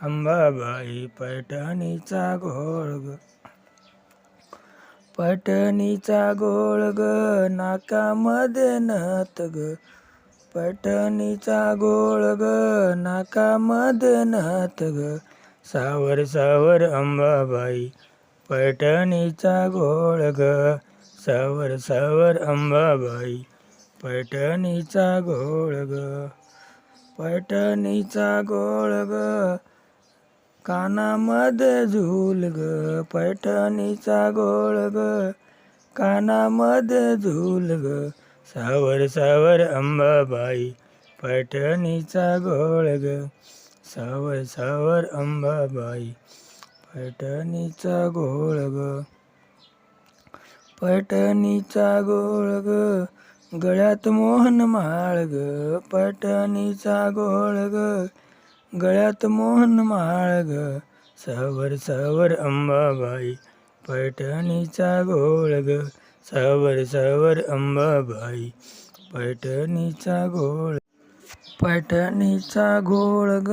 अंबाबाई पैठणीचा घोळ ग पैठणीचा घोळ ग नाकामध्ये नत ग पैठणीचा घोळ ग नाकामध्ये नत ग सावर सावर अंबाबाई पैठणीचा घोळ ग सावर सावर अंबाबाई पैठणीचा घोळ ग पैठणीचा घोळ ग कानामध्ये झूल ग पैठणीचा घोळ ग. कानामध्ये झूल ग सावर सावर अंबाबाई पैठणीचा घोळ ग. सावर सावर अंबाबाई पैठणीचा घोळ ग. पैठणीचा घोळ ग गळ्यात मोहन माळ ग. पैठणीचा घोळ ग गळ्यात मोहन माळ ग सावर सावर अंबाबाई पैठणीचा घोळ ग सावर सावर अंबाबाई पैठणीचा घोळ पैठणीचा घोळ ग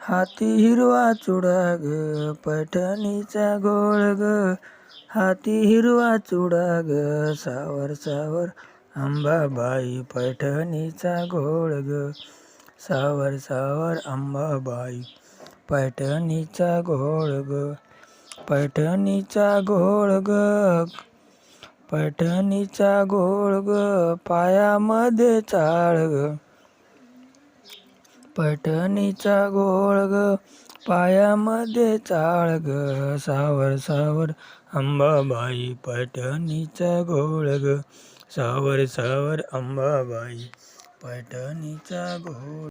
हाती हिरवा चुडा ग पैठणीचा घोळ ग हाती हिरवा चुडा ग सावर सावर अंबाबाई पैठणीचा घोळ ग सावर सावर अंबाबाई पैठणीचा घोळ ग पैठणीचा घोळ ग पैठणीचा घोळ ग पायामध्ये चाळ ग. पैठणीचा घोळ ग पायामध्ये चाळ ग सावर सावर अंबाबाई पैठणीचा घोळ ग सावर सावर अंबाबाई पैठणीचा घोळ